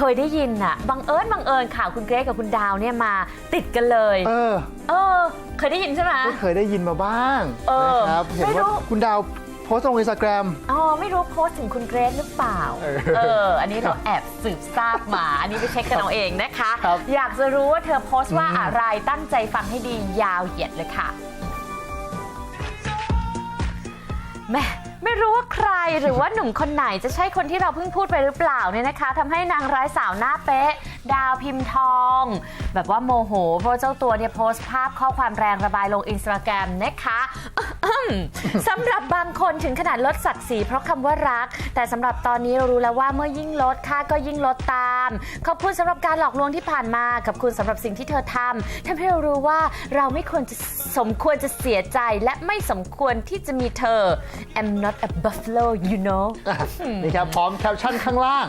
เคยได้ยินน่ะบังเอิญบังเอิญข่าวคุณเกรซกับคุณดาวเนี่ยมาติดกันเลย เออ เออ เคยได้ยินใช่ไหม ก็เคยได้ยินมาบ้างเออนะครับเห็นไม่รู้ ว่าคุณดาวโพสต์ลงอินสตาแกรม อ๋อไม่รู้โพสต์ถึงคุณเกรซหรือเปล่า เออเออ อันนี้เราแอบสืบทราบมา อันนี้ไปเช็คกันเอาเองนะคะ ครับ อยากจะรู้ว่าเธอโพสต์ว่าอืมอะไรตั้งใจฟังให้ดียาวเหยียดเลยค่ะแหม่ ไม่รู้ว่าใครหรือว่าหนุ่มคนไหนจะใช่คนที่เราเพิ่งพูดไปหรือเปล่าเนี่ยนะคะทำให้นางร้ายสาวหน้าเป๊ะดาวพิมพ์ทอง แบบว่าโมโห เพราะเจ้าตัวเนี่ยโพสต์ภาพข้อความแรงระบายลงอินสตาแกรมนะคะสำหรับบางคนถึงขนาดลดศักดิ์ศรีเพราะคำว่ารัก แต่สำหรับตอนนี้เรารู้แล้วว่าเมื่อยิ่งลดค่าก็ยิ่งลดตาม ขอบคุณสำหรับการหลอกลวงที่ผ่านมาขอบคุณสำหรับสิ่งที่เธอทำทำให้เรารู้ว่าเราไม่ควรจะสมควรจะเสียใจและไม่สมควรที่จะมีเธอ I'm not a buffalo you know นี่ครับพร้อมแคปชั่นข้างล่าง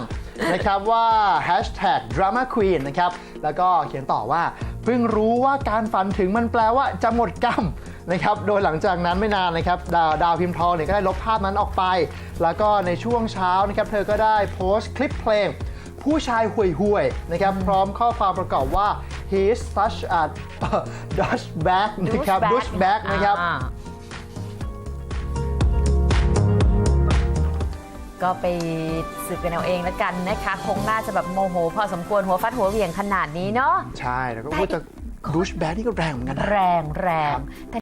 นะครับว่า hashtag drama queen นะครับ แล้วก็เขียนต่อว่าเพิ่งรู้ว่าการฝันถึงมันแปลว่าจะหมดกรรมนะครับ โดยหลังจากนั้นไม่นานนะครับ ดาวดาวพิมพ์ทองเนี่ยก็ได้ลบภาพนั้นออกไป แล้วก็ในช่วงเช้านะครับ เธอก็ได้โพสต์คลิปเพลง ผู้ชายห่วยห่วยๆนะครับ พร้อมข้อความประกอบว่า he's such a douchebag นะครับ douchebag นะครับ ก็ไปสืบกันเอาเองแล้วกันนะคะ คงน่าจะแบบโมโห พอสมควรหัวฟัดหัวเหวี่ยงขนาดนี้เนาะ ใช่ แล้วก็พูดจะ douchebag นี่ก็แรงเหมือนกันนะ แรงแรงแต่